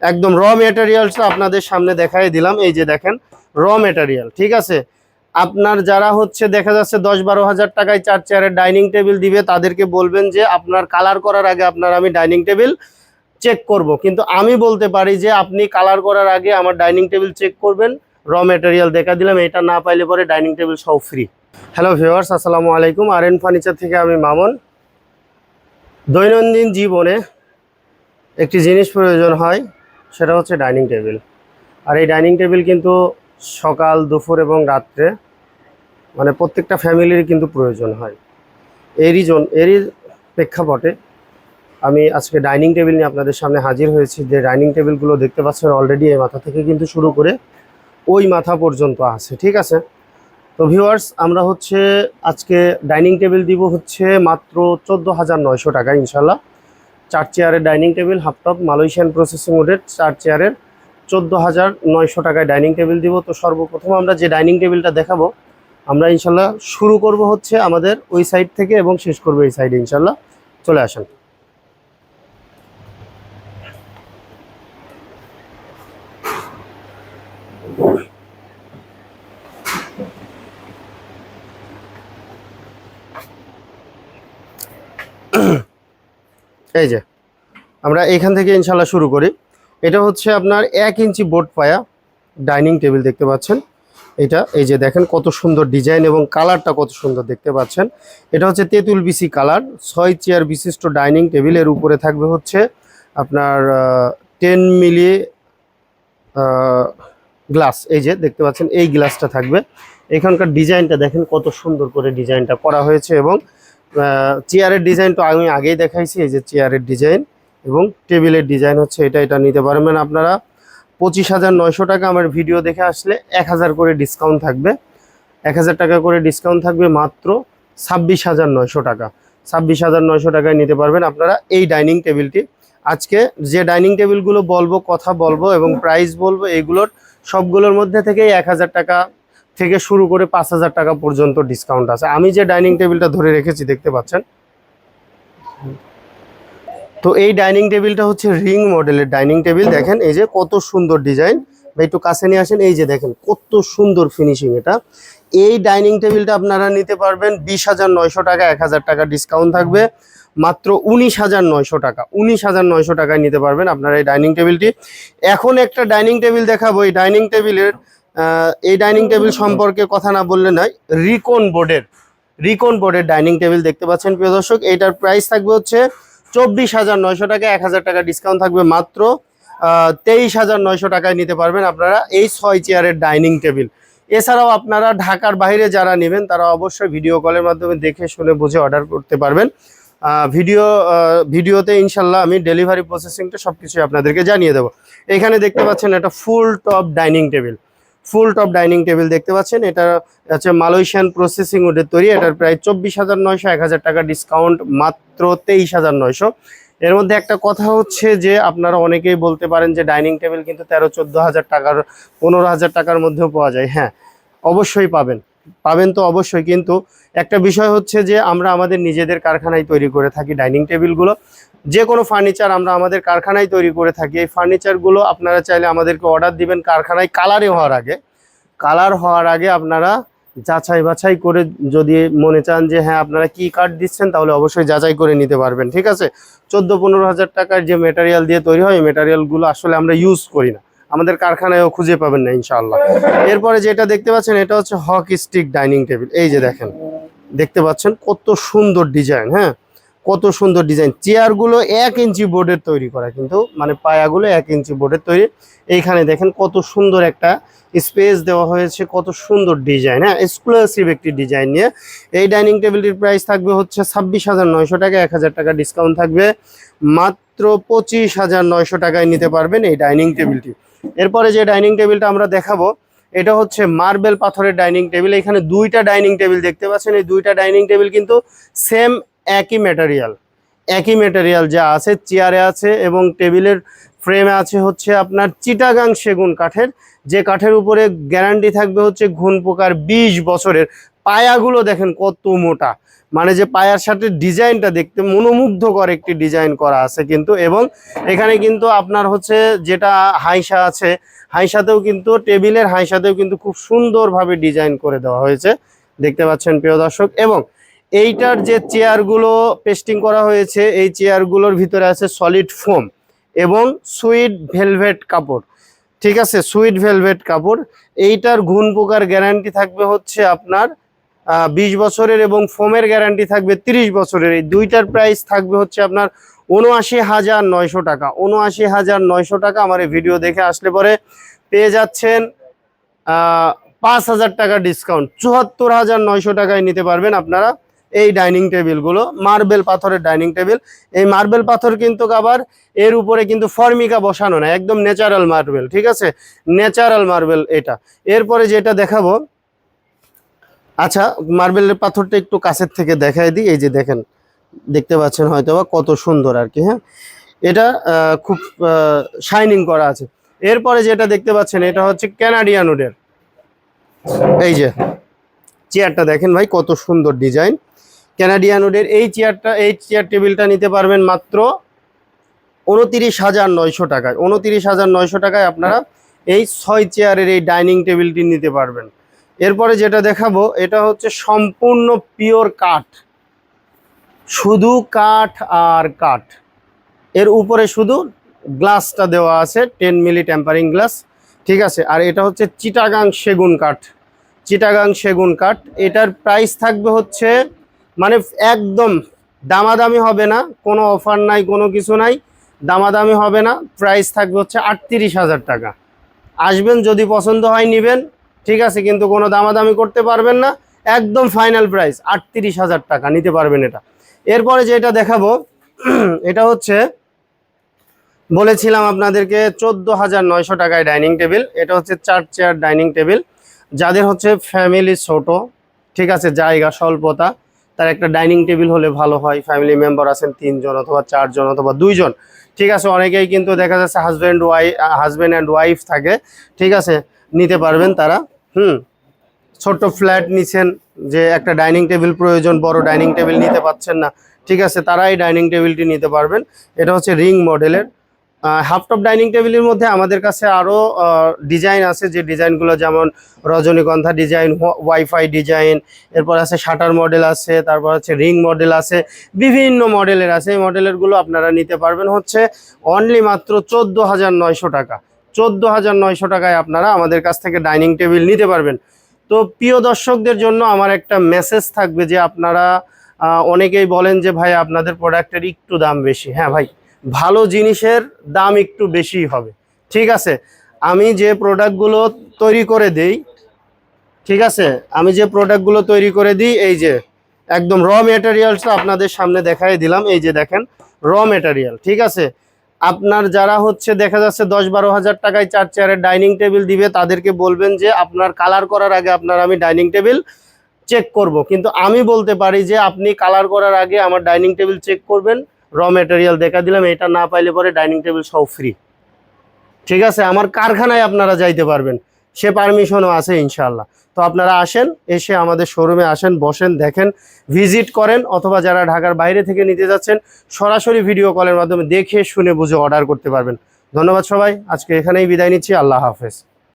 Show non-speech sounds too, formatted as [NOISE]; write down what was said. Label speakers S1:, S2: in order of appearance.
S1: একদম র মেটেরিয়ালসটা আপনাদের সামনে দেখাই দিলাম। এই যে দেখেন র মেটেরিয়াল ঠিক আছে? আপনার যারা হচ্ছে, দেখা যাচ্ছে দশ বারো হাজার টাকায় চার চেয়ারের ডাইনিং টেবিল দিবে, তাদেরকে বলবেন যে, আপনার কালার করার আগে আপনার আমি ডাইনিং টেবিল চেক করব। কিন্তু আমি বলতে পারি যে, আপনি কালার করার আগে আমার ডাইনিং টেবিল চেক করবেন র মেটেরিয়াল দেখা দিলাম, এটা না পাইলে পরে ডাইনিং টেবিল সব ফ্রি হ্যালো ভিউয়ার্স আসসালামু আলাইকুম। আর এন ফার্নিচার থেকে আমি মামুন। দৈনন্দিন জীবনে একটি জিনিস প্রয়োজন হয় সেটা হচ্ছে ডাইনিং টেবিল। আর এই ডাইনিং টেবিল কিন্তু সকাল, দুপুর এবং রাত্রে মানে প্রত্যেকটা ফ্যামিলির কিন্তু প্রয়োজন হয়। এরই জন, এরই প্রেক্ষাপটে আমি আজকে ডাইনিং টেবিল নিয়ে আপনাদের সামনে হাজির হয়েছি। যে ডাইনিং টেবিলগুলো দেখতে পাচ্ছেন অলরেডি এই মাথা থেকে কিন্তু শুরু করে ওই মাথা পর্যন্ত আছে, ঠিক আছে? তো ভিউয়ার্স আমরা হচ্ছে আজকে ডাইনিং টেবিল দিব হচ্ছে মাত্র চোদ্দ হাজার নয়শো টাকা ইনশাল্লাহ চার চেয়ারের dining table, half top, Malaysian processing ওডের চার চেয়ারের। চোদ্দ হাজার নয়শো টাকায় ডাইনিং টেবিল দিব। তো সর্বপ্রথম আমরা যে ডাইনিং টেবিলটা দেখাবো, আমরা ইনশাল্লাহ শুরু করব হচ্ছে আমাদের ওই সাইড থেকে এবং শেষ করব এই সাইডে ইনশাল্লাহ। চলে আসেন। এই যে, আমরা এখান থেকে ইনশাল্লাহ শুরু করি। এটা হচ্ছে আপনার এক ইঞ্চি বোর্ড পায়া ডাইনিং টেবিল দেখতে পাচ্ছেন। এটা, এই যে দেখেন কত সুন্দর ডিজাইন এবং কালারটা কত সুন্দর দেখতে পাচ্ছেন। এটা হচ্ছে তেঁতুল বিসি কালার, ছয় চেয়ার বিশিষ্ট ডাইনিং টেবিলের উপরে থাকবে হচ্ছে আপনার টেন মিলি গ্লাস। এই যে দেখতে পাচ্ছেন, এই গ্লাসটা থাকবে। এখানকার ডিজাইনটা দেখেন কত সুন্দর করে ডিজাইনটা করা হয়েছে এবং চেয়ারের ডিজাইন তো আমি আগেই দেখাইছি, এই যে চেয়ারের ডিজাইন এবং টেবিলের ডিজাইন হচ্ছে এটা এটা নিতে পারবেন আপনারা। পঁচিশ হাজার নয়শো টাকা আমার ভিডিও দেখে আসলে এক হাজার করে ডিসকাউন্ট থাকবে। এক হাজার টাকা করে ডিসকাউন্ট থাকবে মাত্র ছাব্বিশ হাজার নয়শো টাকা। ছাব্বিশ হাজার নয়শো টাকায় নিতে পারবেন আপনারা এই ডাইনিং টেবিলটি আজকে যে ডাইনিং টেবিলগুলো বলব, কথা বলব এবং প্রাইস বলব, এগুলোর সবগুলোর মধ্যে থেকেই এক হাজার টাকা থেকে শুরু করে পাঁচ হাজার টাকা পর্যন্ত ডিসকাউন্ট আছে। আমি যে ডাইনিং টেবিলটা ধরে রেখেছি, দেখতে পাচ্ছেন? তো এই ডাইনিং টেবিলটা হচ্ছে রিং মডেলের ডাইনিং টেবিল দেখেন, এই যে কত সুন্দর ডিজাইন বা একটু কাছে নিয়ে আসেন। এই যে দেখেন, কত সুন্দর ফিনিশিং এটা। এই ডাইনিং টেবিলটা আপনারা নিতে পারবেন বিশ হাজার নয়শো টাকা, এক হাজার টাকা ডিসকাউন্ট থাকবে। মাত্র উনিশ হাজার নয়শো টাকা, উনিশ হাজার নয়শো টাকায় নিতে পারবেন আপনারা এই ডাইনিং টেবিলটি এখন একটা ডাইনিং টেবিল দেখাবো। এই ডাইনিং টেবিলের এই ডাইনিং টেবিল সম্পর্কে কথা না বললে নয় রিকন বোর্ডের রিকন বোর্ডের ডাইনিং টেবিল দেখতে পাচ্ছেন প্রিয় দর্শক। এইটার প্রাইস থাকবে হচ্ছে চব্বিশ হাজার নয়শো টাকা এক হাজার টাকা ডিসকাউন্ট থাকবে মাত্র তেইশ হাজার নয়শো টাকায় নিতে পারবেন আপনারা এই ছয় চেয়ারের ডাইনিং টেবিল এছাড়াও আপনারা ঢাকার বাইরে যারা নেবেন তারা অবশ্যই ভিডিও কলের মাধ্যমে দেখে শুনে বুঝে অর্ডার করতে পারবেন। ভিডিও ভিডিওতে ইনশাল্লাহ আমি ডেলিভারি প্রসেসিংটা সব কিছুই আপনাদেরকে জানিয়ে দেবো। এখানে দেখতে পাচ্ছেন একটা full top dining table full top dining table দেখতে পাচ্ছেন। এটা হচ্ছে মালয়েশিয়ান প্রসেসিং উডের তৈরি। এটার প্রায় চব্বিশ হাজার নয়শো, এক হাজার টাকা ডিসকাউন্ট, মাত্র তেইশ হাজার নয়শো। এর মধ্যে একটা কথা হচ্ছে যে, আপনারা অনেকেই বলতে পারেন যে, ডাইনিং টেবিল কিন্তু তেরো, চোদ্দ হাজার টাকার, পনেরো হাজার টাকার মধ্যেও পাওয়া যায়। হ্যাঁ অবশ্যই পাবেন। পাবেন তো অবশ্যই, কিন্তু একটা বিষয় হচ্ছে যে আমরা আমাদের নিজেদের কারখানায় তৈরি করে থাকি ডাইনিং টেবিলগুলো। যে কোনো ফার্নিচার আমরা আমাদের কারখানায় তৈরি করে থাকি। এই ফার্নিচারগুলো আপনারা চাইলে আমাদেরকে অর্ডার দিবেন কারখানায় কালারে হওয়ার আগে। কালার হওয়ার আগে আপনারা যাচাই বাছাই করে যদি মনে চান যে হ্যাঁ আপনারা কি কার্ড দিচ্ছেন, তাহলে অবশ্যই যাচাই করে নিতে পারবেন, ঠিক আছে? চোদ্দ পনেরো হাজার টাকার যে মেটেরিয়াল দিয়ে তৈরি হয়, এই মেটেরিয়ালগুলো আসলে আমরা ইউজ করি না। আমাদের কারখানায়ও খুঁজে পাবেন না, ইনশাআল্লাহ। এরপরে যেটা দেখতে পাচ্ছেন, এটা হচ্ছে হক স্টিক ডাইনিং টেবিল। এই যে দেখেন, দেখতে পাচ্ছেন কত সুন্দর ডিজাইন হ্যাঁ? কত সুন্দর ডিজাইন। চেয়ারগুলো এক ইঞ্চি বোর্ডের তৈরি করা, কিন্তু মানে পায়াগুলো এক ইঞ্চি বোর্ডের তৈরি। এইখানে দেখেন কত সুন্দর একটা স্পেস দেওয়া হয়েছে, কত সুন্দর ডিজাইন হ্যাঁ? এক্সক্লুসিভ একটি ডিজাইন নিয়ে। এই ডাইনিং টেবিলটির প্রাইস থাকবে হচ্ছে ছাব্বিশ হাজার নয়শো টাকা, এক হাজার টাকা ডিসকাউন্ট থাকবে। মাত্র পঁচিশ হাজার নয়শো টাকায় নিতে পারবেন এই ডাইনিং টেবিলটি। এরপরে যে ডাইনিং টেবিলটা আমরা দেখাবো, এটা হচ্ছে মার্বেল পাথরের ডাইনিং টেবিল। এখানে দুইটা ডাইনিং টেবিল দেখতে পাচ্ছেন। এই দুইটা ডাইনিং টেবিল কিন্তু সেম একই ম্যাটেরিয়াল। একই ম্যাটেরিয়াল যা আছে, চেয়ারে আছে এবং টেবিলের ফ্রেমে আছে হচ্ছে আপনার চিটাগাং সেগুন কাঠের। যে কাঠের উপরে গ্যারান্টি থাকবে হচ্ছে ঘুন পোকার বিশ বছরের পায়াগুলো দেখেন কত মোটা। মানে যে পায়ার সাথে ডিজাইনটা দেখতে মনোমুগ্ধকর একটি ডিজাইন করা আছে কিন্তু এবং এখানে কিন্তু আপনার হচ্ছে যেটা হাইসা আছে, হাইসাতেও কিন্তু টেবিলের হাইসাতেও কিন্তু খুব সুন্দরভাবে ডিজাইন করে দেওয়া হয়েছে। দেখতে পাচ্ছেন প্রিয় দর্শক এবং এইটার যে চেয়ারগুলো পেস্টিং করা হয়েছে, এই চেয়ারগুলোর ভিতরে আছে সলিড ফোম এবং সুইট ভেলভেট কাপড়। ঠিক আছে, সুইট ভেলভেট কাপড়। এইটার ঘুণ পোকার গ্যারান্টি থাকবে হচ্ছে আপনার বিশ বছরের এবং ফোমের গ্যারান্টি থাকবে তিরিশ বছরের। এই দুইটার প্রাইস থাকবে হচ্ছে আপনার উনআশি হাজার নয়শো টাকা। উনআশি হাজার নয়শো টাকা আমার এই ভিডিও দেখে আসলে পরে পেয়ে যাচ্ছেন পাঁচ হাজার টাকা ডিসকাউন্ট চুয়াত্তর হাজার নয়শো টাকায় নিতে পারবেন আপনারা এই ডাইনিং টেবিলগুলো মার্বেল পাথরের ডাইনিং টেবিল এই মার্বেল পাথর কিন্তু আবার এর উপরে কিন্তু ফর্মিকা বসানো না, একদম ন্যাচারাল মার্বেল ঠিক আছে? ন্যাচারাল মার্বেল এটা। এরপরে যেটা দেখাবো আচ্ছা মার্বেলের পাথরটা একটু কাছের থেকে দেখাই দিই। এই যে দেখেন, দেখতে পাচ্ছেন হয়তো বা কত সুন্দর আর কি হ্যাঁ? এটা খুব শাইনিং করা আছে। এরপরে যেটা দেখতে পাচ্ছেন, এটা হচ্ছে ক্যানাডিয়ান উডের এই যে, চেয়ারটা দেখেন ভাই, কত সুন্দর ডিজাইন। ক্যানাডিয়ান উডের এই চেয়ারটা, এই চেয়ার টেবিলটা নিতে পারবেন মাত্র উনতিরিশ হাজার নয়শো টাকায়। উনতিরিশ হাজার নয়শো টাকায় আপনারা এই ছয় চেয়ারের এই ডাইনিং টেবিলটি নিতে পারবেন। এরপরে যেটা দেখাবো, এটা হচ্ছে সম্পূর্ণ পিওর কাঠ। শুধু কাঠ আর কাঠ। এর উপরে শুধু গ্লাসটা দেওয়া আছে, টেন মিলি টেম্পারিং গ্লাস। ঠিক আছে, আর এটা হচ্ছে চিটাগাং সেগুন কাঠ। চিটাগাং সেগুন কাঠ, এটার প্রাইস থাকবে হচ্ছে মানে একদম দামাদামি হবে না, কোনো অফার নাই, কোনো কিছু নাই, দামাদামি হবে না। প্রাইস থাকবে হচ্ছে আটত্রিশ হাজার টাকা। আসবেন যদি পছন্দ হয়, নেবেন। ঠিক আছে, কিন্তু কোনো দামাদামি করতে পারবেন না। একদম ফাইনাল প্রাইস আটত্রিশ হাজার টাকা, নিতে পারবেন এটা। এরপরে যেটা দেখাবো, [CLEARS THROAT] এটা হচ্ছে, বলেছিলাম আপনাদেরকে, চোদ্দ হাজার নয়শো টাকায় ডাইনিং টেবিল এটা হচ্ছে চার চেয়ার ডাইনিং টেবিল যাদের হচ্ছে ফ্যামিলি ছোট, ঠিক আছে, জায়গা স্বল্পতা, তার একটা ডাইনিং টেবিল হলে ভালো হয়। ফ্যামিলি মেম্বার আছেন তিনজন অথবা চারজন অথবা দুইজন। ঠিক আছে, অনেকেই কিন্তু দেখা যাচ্ছে husband wife husband and wife থাকে। ঠিক আছে নিতে পারবেন তারা। হুম। ছোট্ট ফ্ল্যাট নিছেন যে একটা ডাইনিং টেবিল প্রয়োজন, বড় ডাইনিং টেবিল নিতে পাচ্ছেন না। ঠিক আছে তারা এই ডাইনিং টেবিলটি নিতে পারবেন। এটা হচ্ছে রিং মডেলের। হাফটপ ডাইনিং টেবিলের মধ্যে আমাদের কাছে আরও ডিজাইন আছে। যে ডিজাইনগুলো যেমন রজনীগন্ধা ডিজাইন ওয়াইফাই ডিজাইন, এরপর আছে শাটার মডেল আছে, তারপর হচ্ছে রিং মডেল আছে, বিভিন্ন মডেলের আছে। এই মডেলেরগুলো আপনারা নিতে পারবেন। হচ্ছে অনলি মাত্র চোদ্দ হাজার নয়শো টাকা। চোদ্দ হাজার নয়শো টাকায় আপনারা আমাদের কাছ থেকে ডাইনিং টেবিল নিতে পারবেন। তো প্রিয় দর্শকদের জন্য আমার একটা মেসেজ থাকবে যে আপনারা অনেকেই বলেন যে ভাই আপনাদের প্রোডাক্টের একটু দাম বেশি। হ্যাঁ ভাই, ভালো জিনিসের দাম একটু বেশি হবে। ঠিক আছে? আমি যে প্রোডাক্টগুলো তৈরি করে দেই, ঠিক আছে? আমি যে প্রোডাক্টগুলো তৈরি করে দিই, এই যে একদম র মেটেরিয়ালসটা আপনাদের সামনে দেখাই দিলাম। এই যে দেখেন, র মেটেরিয়াল, ঠিক আছে? আপনার যারা হচ্ছে দেখা যাচ্ছে দশ বারো হাজার টাকায় চার চেয়ারের ডাইনিং টেবিল দিবে, তাদেরকে বলবেন যে আপনার কালার করার আগে আপনার আমি ডাইনিং টেবিল চেক করব। কিন্তু আমি বলতে পারি যে আপনি কালার করার আগে আমার ডাইনিং টেবিল চেক করবেন, র মেটেরিয়াল দেখা দিলাম, এটা না পাইলে পরে ডাইনিং টেবিল সব ফ্রি ঠিক আছে? আমার কারখানায় আপনারা যাইতে পারবেন। সে পারমিশনও আছে ইনশাল্লাহ তো আপনারা আসেন, এসে আমাদের শোরুমে আসেন, বসেন, দেখেন ভিজিট করেন, অথবা যারা ঢাকার বাইরে থেকে নিতে যাচ্ছেন, সরাসরি ভিডিও কলের মাধ্যমে দেখে, শুনে, বুঝে অর্ডার করতে পারবেন। ধন্যবাদ সবাই, আজকে এখানেই বিদায় নিচ্ছি, আল্লাহ হাফেজ।